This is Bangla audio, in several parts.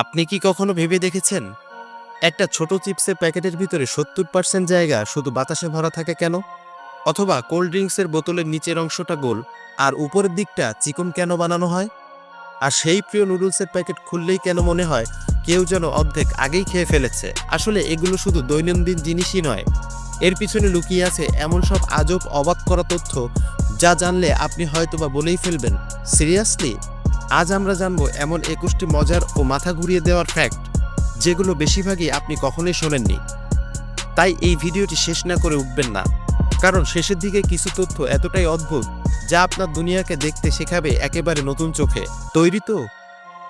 আপনি কি কখনো ভেবে দেখেছেন? একটা ছোট চিপসের প্যাকেটের ভিতরে সত্তর পার্সেন্ট জায়গা শুধু বাতাসে ভরা থাকে কেন? অথবা কোল্ড ড্রিঙ্কসের বোতলের নিচের অংশটা গোল আর উপরের দিকটা চিকন কেন বানানো হয়? আর সেই প্রিয় নুডলসের প্যাকেট খুললেই কেন মনে হয় কেউ যেন অর্ধেক আগেই খেয়ে ফেলেছে? আসলে এগুলো শুধু দৈনন্দিন জিনিসই নয়। এর পিছনে লুকিয়ে আছে এমন সব আজব, অবাক করা তথ্য যা জানলে আপনি হয়তোবা বলেই ফেলবেন। সিরিয়াসলি? আজ আমরা জানব এমন একুশটি মজার ও মাথা ঘুরিয়ে দেওয়ার ফ্যাক্ট যেগুলো বেশিরভাগই আপনি কখনোই শোনেননি। তাই এই ভিডিওটি শেষ না করে উঠবেন না। কারণ শেষের দিকে কিছু তথ্য এতটাই অদ্ভুত, যা আপনার দুনিয়াকে দেখতে শেখাবে একেবারে নতুন চোখে। তৈরি তো?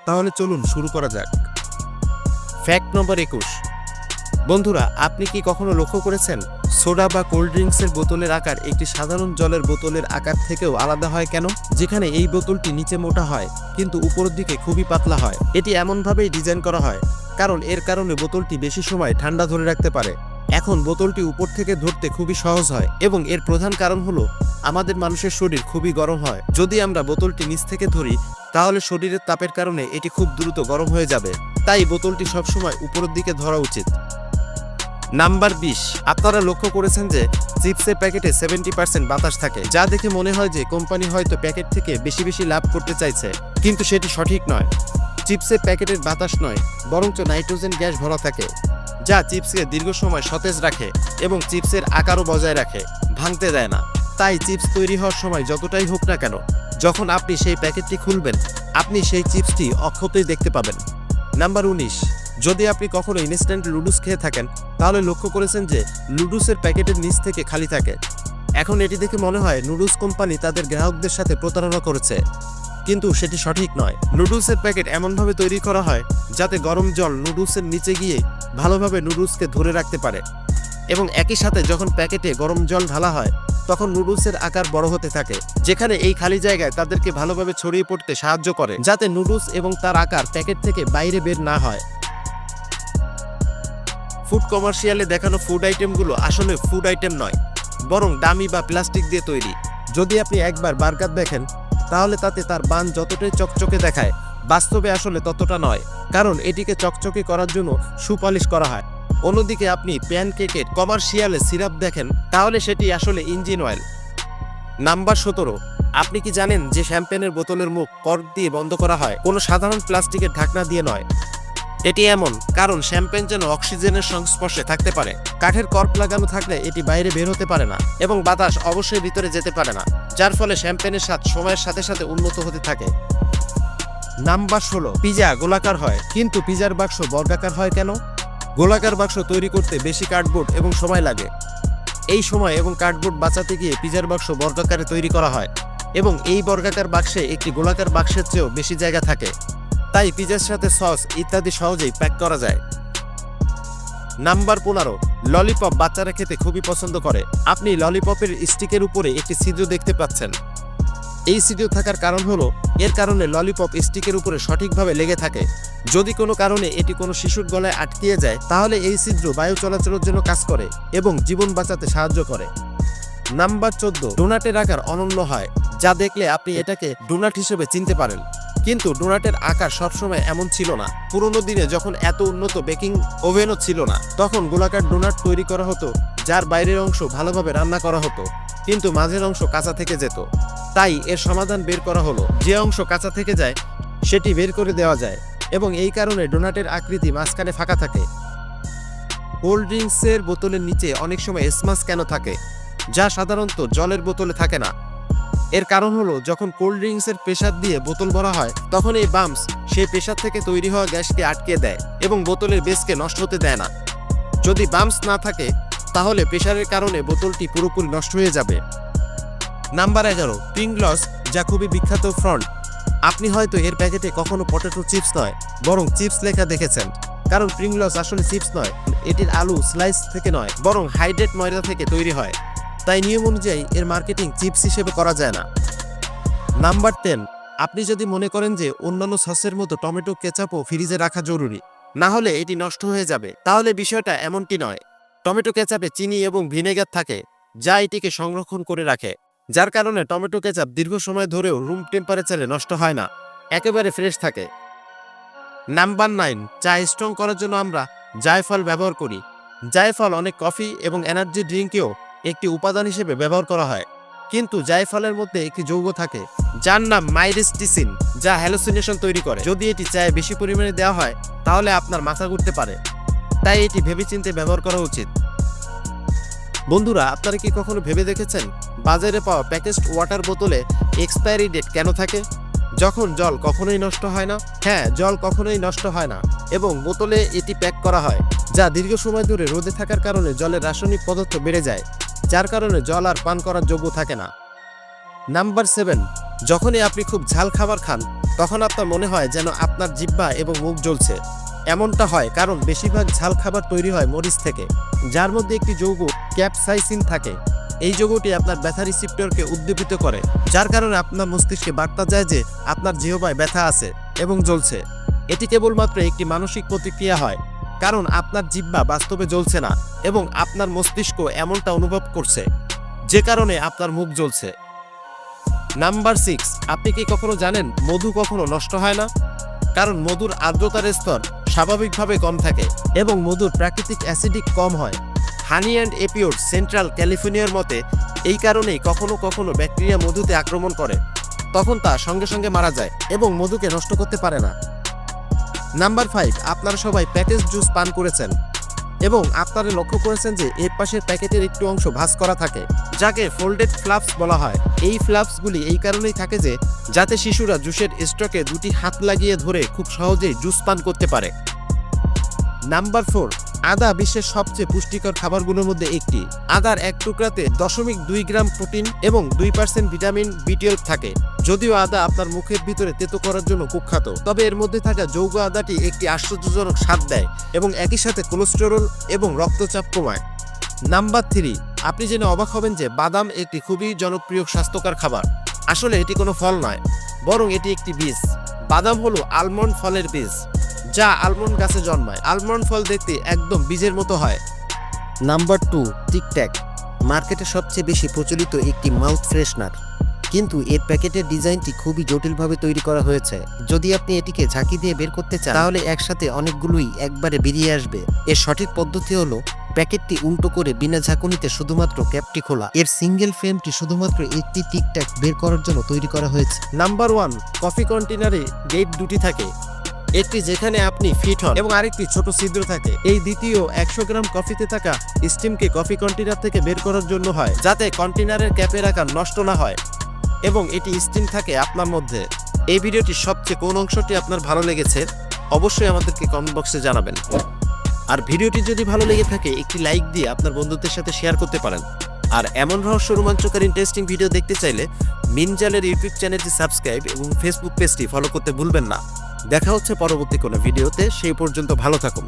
তাহলে চলুন শুরু করা যাক। ফ্যাক্ট নম্বর একুশ বন্ধুরা, আপনি কি কখনো লক্ষ্য করেছেন? সোডা বা কোল্ড ড্রিঙ্কসের বোতলের আকার একটি সাধারণ জলের বোতলের আকার থেকেও আলাদা হয় কেন? যেখানে এই বোতলটি নিচে মোটা হয়, কিন্তু উপরের দিকে খুবই পাতলা হয়। এটি এমনভাবেই ডিজাইন করা হয়, কারণ এর কারণে বোতলটি বেশি সময় ঠান্ডা ধরে রাখতে পারে। এখন বোতলটি উপর থেকে ধরতে খুবই সহজ হয়, এবং এর প্রধান কারণ হলো আমাদের মানুষের শরীর খুবই গরম হয়। যদি আমরা বোতলটি নিচ থেকে ধরি, তাহলে শরীরের তাপের কারণে এটি খুব দ্রুত গরম হয়ে যাবে। তাই বোতলটি সবসময় উপরের দিকে ধরা উচিত। নাম্বার বিশ, আপনারা লক্ষ্য করেছেন যে চিপসের প্যাকেটে সেভেন্টি পার্সেন্ট বাতাস থাকে, যা দেখে মনে হয় যে কোম্পানি হয়তো প্যাকেট থেকে বেশি বেশি লাভ করতে চাইছে, কিন্তু সেটি সঠিক নয়। চিপসের প্যাকেটের বাতাস নয়, বরঞ্চ নাইট্রোজেন গ্যাস ভরা থাকে, যা চিপসকে দীর্ঘ সময় সতেজ রাখে এবং চিপসের আকারও বজায় রাখে, ভাঙতে দেয় না। তাই চিপস তৈরি হওয়ার সময় যতটাই হোক না কেন, যখন আপনি সেই প্যাকেটটি খুলবেন, আপনি সেই চিপসটি অক্ষতই দেখতে পাবেন। নাম্বার উনিশ যদি আপনি কখনো ইনস্ট্যান্ট লুডুস খেয়ে থাকেন, তাহলে লক্ষ্য করেছেন যে লুডুসের প্যাকেটের নিচ থেকে খালি থাকে। এখন এটি দেখে মনে হয় নুডলস কোম্পানি তাদের গ্রাহকদের সাথে প্রতারণা করেছে। কিন্তু সেটি সঠিক নয়। নুডলসের প্যাকেট এমনভাবে তৈরি করা হয় যাতে গরম জল নুডলসের নিচে গিয়ে ভালোভাবে নুডলসকে ধরে রাখতে পারে। এবং একই সাথে যখন প্যাকেটে গরম জল ঢালা হয়, তখন নুডলসের আকার বড় হতে থাকে, যেখানে এই খালি জায়গায় তাদেরকে ভালোভাবে ছড়িয়ে পড়তে সাহায্য করে, যাতে নুডলস এবং তার আকার প্যাকেট থেকে বাইরে বের না হয়। ফুড কমার্শিয়ালে দেখানো ফুড আইটেমগুলো আসলে ফুড আইটেম নয়, বরং দামি বা প্লাস্টিক দিয়ে তৈরি। যদি আপনি একবার বার্গার দেখেন, তাহলে তাতে তার বান যতটাই চকচকে দেখায়, বাস্তবে আসলে ততটা নয়, কারণ এটিকে চকচকে করার জন্য সুপালিশ করা হয়। অন্যদিকে আপনি প্যানকেকের কমার্শিয়ালে সিরাপ দেখেন, তাহলে সেটি আসলে ইঞ্জিন অয়েল। নাম্বার সতেরো, আপনি কি জানেন যে শ্যাম্পেনের বোতলের মুখ কর্ক দিয়ে বন্ধ করা হয়? কোনো সাধারণ প্লাস্টিকের ঢাকনা দিয়ে নয়। এটি এমন, কারণ শ্যাম্পেন যেন অক্সিজেনের সংস্পর্শে থাকতে পারে। কাঠের কর্ক লাগানো থাকলে এটি বাইরে বের হতে পারে না, এবং বাতাস অবশ্যই ভিতরে যেতে পারে না, যার ফলে শ্যাম্পেনের স্বাদ সময়ের সাথে সাথে উন্নত হতে থাকে। নাম্বার ষোলো, পিজা গোলাকার হয়, কিন্তু পিজার বাক্স বর্গাকার হয় কেন? গোলাকার বাক্স তৈরি করতে বেশি কার্ডবোর্ড এবং সময় লাগে। এই সময় এবং কার্ডবোর্ড বাঁচাতে গিয়ে পিজার বাক্স বর্গাকারে তৈরি করা হয়, এবং এই বর্গাকার বাক্সে একটি গোলাকার বাক্সের চেয়েও বেশি জায়গা থাকে। তাই পিজার সাথে সস ইত্যাদি সহজেই প্যাক করা যায়। নাম্বার পনেরো ললিপপ বাচ্চারা খেতে খুবই পছন্দ করে। আপনি ললিপপের স্টিকের উপরে একটি ছিদ্র দেখতে পাচ্ছেন। এই ছিদ্র থাকার কারণ হলো, এর কারণে ললিপপ স্টিকের উপরে সঠিকভাবে লেগে থাকে। যদি কোনো কারণে এটি কোনো শিশুর গলায় আটকিয়ে যায়, তাহলে এই ছিদ্র বায়ু চলাচলের জন্য কাজ করে এবং জীবন বাঁচাতে সাহায্য করে। নাম্বার চোদ্দ ডোনাটের আকার অনন্য হয়, যা দেখলে আপনি এটাকে ডোনাট হিসেবে চিনতে পারেন। কিন্তু ডোনাটের আকার সবসময় এমন ছিল না। পুরোনো দিনে যখন এত উন্নত বেকিং ওভেনও ছিল না, তখন গোলাকার ডোনাট তৈরি করা হতো, যার বাইরের অংশ ভালোভাবে রান্না করা হতো, কিন্তু মাঝের অংশ কাঁচা থেকে যেত। তাই এর সমাধান বের করা হলো। যে অংশ কাঁচা থেকে যায়, সেটি বের করে দেওয়া যায়, এবং এই কারণে ডোনাটের আকৃতি মাঝখানে ফাঁকা থাকে। কোল্ড ড্রিঙ্কসের বোতলের নিচে অনেক সময় স্মাস কেন থাকে, যা সাধারণত জলের বোতলে থাকে না। এর কারণ হলো, যখন কোল্ড ড্রিঙ্কসের প্রেসার দিয়ে বোতল ভরা হয়, তখন এই বাম্পস সেই প্রেসার থেকে তৈরি হওয়া গ্যাসকে আটকে দেয় এবং বোতলের বেসকে নষ্ট হতে দেয় না। যদি বাম্পস না থাকে, তাহলে প্রেসারের কারণে বোতলটি পুরোপুরি নষ্ট হয়ে যাবে। নাম্বার এগারো পিংলস যা খুবই বিখ্যাত ফ্রন্ট। আপনি হয়তো এর প্যাকেটে কখনো পটেটো চিপস নয়, বরং চিপস লেখা দেখেছেন। কারণ প্রিংলস আসলে চিপস নয়, এটির আলু স্লাইস থেকে নয়, বরং হাইড্রেট ময়দা থেকে তৈরি হয়। তাই নিয়ম অনুযায়ী এর মার্কেটিং চিপস হিসেবে করা যায় না। নাম্বার টেন, আপনি যদি মনে করেন যে অন্যান্য সসের মতো টমেটো কেচাপও ফ্রিজে রাখা জরুরি, না হলে এটি নষ্ট হয়ে যাবে। তাহলে বিষয়টা এমনটি নয়, টমেটো, কেচাপে চিনি এবং ভিনেগার থাকে, যা এটিকে সংরক্ষণ করে রাখে, যার কারণে টমেটো, কেচাপ দীর্ঘ সময় ধরেও রুম টেম্পারেচারে নষ্ট হয় না, একেবারে ফ্রেশ থাকে। নাম্বার নাইন, চা স্ট্রং করার জন্য আমরা জায়ফল ব্যবহার করি। জায়ফল অনেক কফি এবং এনার্জি ড্রিঙ্কেও একটি উপাদান হিসেবে ব্যবহার করা হয়। কিন্তু জায়ফলের মধ্যে একটি যৌগ থাকে, যার নাম মাইরিস্টিসিন, যা হ্যালোসিনেশন তৈরি করে। যদি এটি চায়ে বেশি পরিমাণে দেওয়া হয়, তাহলে আপনার মাথা ঘুরতে পারে। তাই এটি ভেবেচিন্তে ব্যবহার করা উচিত। বন্ধুরা, আপনারা কি কখনো ভেবে দেখেছেন, বাজারে পাওয়া প্যাকেজড ওয়াটার বোতলে এক্সপায়ারি ডেট কেন থাকে? যখন জল কখনোই নষ্ট হয় না হ্যাঁ জল কখনোই নষ্ট হয় না, এবং বোতলে এটি প্যাক করা হয়, যা দীর্ঘ সময় ধরে রোদে থাকার কারণে জলের রাসায়নিক পদার্থ বেড়ে যায়। যার কারণে জল আর পান করার যোগ্য থাকে না। নাম্বার সেভেন, যখনই আপনি খুব ঝাল খাবার খান, তখন আপনার মনে হয় যেন আপনার জিহ্বা এবং মুখ জ্বলছে। এমনটা হয় কারণ বেশিরভাগ ঝাল খাবার তৈরি হয় মরিচ থেকে, যার মধ্যে একটি যৌগ ক্যাপসাইসিন থাকে। এই যৌগটি আপনার ব্যথা রিসিপ্টরকে উদ্দীপিত করে, যার কারণে আপনার মস্তিষ্কে বার্তা যায় যে আপনার জিহবায় ব্যথা আছে এবং জ্বলছে। এটি কেবলমাত্র একটি মানসিক প্রতিক্রিয়া হয়। কারণ আপনার জিহ্বা বাস্তবে জ্বলছে না এবং আপনার মস্তিষ্ক এমনটা অনুভব করছে, যে কারণে আপনার মুখ জ্বলছে। নাম্বার সিক্স, আপনি কি কখনো জানেন মধু কখনো নষ্ট হয় না? কারণ মধুর আর্দ্রতার স্তর স্বাভাবিকভাবে কম থাকে এবং মধুর প্রাকৃতিক অ্যাসিডিক কম হয়। হানি অ্যান্ড এপিওর সেন্ট্রাল ক্যালিফোর্নিয়ার মতে, এই কারণেই কখনো কখনো ব্যাকটেরিয়া মধুতে আক্রমণ করে। তখন তা সঙ্গে সঙ্গে মারা যায় এবং মধুকে নষ্ট করতে পারে না। নাম্বার ফাইভ আপনারা সবাই প্যাকেজ জুস পান করেছেন এবং আপনারা লক্ষ্য করেছেন যে এর পাশের প্যাকেটের একটু অংশ ভাঁজ করা থাকে, যাকে ফোল্ডেড ফ্লাপস বলা হয়। এই ফ্লাপসগুলি এই কারণেই থাকে যে, যাতে শিশুরা জুসের স্টকে দুটি হাত লাগিয়ে ধরে খুব সহজেই জুস পান করতে পারে। নাম্বার ফোর আদা বিশ্বের সবচেয়ে পুষ্টিকর খাবারগুলোর মধ্যে একটি। আদার এক টুকরাতে দশমিক দুই গ্রাম প্রোটিন এবং দুই পার্সেন্ট ভিটামিন বিটিএল থাকে। যদিও আদা আপনার মুখের ভিতরে তেতো করার জন্য কুখ্যাত, তবে এর মধ্যে থাকা যৌগ আদাটি একটি আশ্চর্যজনক স্বাদ দেয় এবং একই সাথে কোলেস্টেরল এবং রক্তচাপ কমায়। নাম্বার থ্রি, আপনি জেনে অবাক হবেন যে বাদাম একটি খুবই জনপ্রিয় স্বাস্থ্যকর খাবার। আসলে এটি কোনো ফল নয়, বরং এটি একটি বীজ। বাদাম হলো আলমন্ড ফলের বীজ। যা আলমন্ড গাছে জন্মায়। আলমন্ড ফল দেখতে একদম বীজের মতো হয়। Number two, Tic Tac. মার্কেটে সবচেয়ে বেশি প্রচলিত একটি মাউথ ফ্রেশনার। কিন্তু এর প্যাকেটের ডিজাইনটি খুবই জটিলভাবে তৈরি করা হয়েছে। যদি আপনি এটিকে ঝাঁকি দিয়ে বের করতে চান, তাহলে একসাথে অনেকগুলোই একবারে বেরিয়ে আসবে। এর সঠিক পদ্ধতি হলো, প্যাকেটটি উল্টো করে বিনা ঝাঁকুনিতে শুধুমাত্র ক্যাপটি খোলা। এর সিঙ্গেল ফ্রেমটি শুধুমাত্র একটি টিকট্যাক বের করার জন্য তৈরি করা হয়েছে। নাম্বার ওয়ান, কফি কন্টেনারে গেট দুটি থাকে। একটি যেখানে আপনি ফিট হন এবং আরেকটি ছোট ছিদ্র থাকে। এই দ্বিতীয় একশো গ্রাম কফিতে থাকা স্টিমকে কফি কন্টেনার থেকে বের করার জন্য হয়, যাতে কন্টেনারের ক্যাপের আকার নষ্ট না হয় এবং এটি স্টিম থাকে আপনার মধ্যে। এই ভিডিওটির সবচেয়ে কোন অংশটি আপনার ভালো লেগেছে, অবশ্যই আমাদেরকে কমেন্ট বক্সে জানাবেন। আর ভিডিওটি যদি ভালো লেগে থাকে, একটি লাইক দিয়ে আপনার বন্ধুদের সাথে শেয়ার করতে পারেন। আর এমন রহস্য রোমাঞ্চকর ইন্টারেস্টিং ভিডিও দেখতে চাইলে মিনজালের ইউটিউব চ্যানেলটি সাবস্ক্রাইব এবং ফেসবুক পেজটি ফলো করতে ভুলবেন না। দেখা হচ্ছে পরবর্তী কোনো ভিডিওতে সেই পর্যন্ত ভালো থাকুন।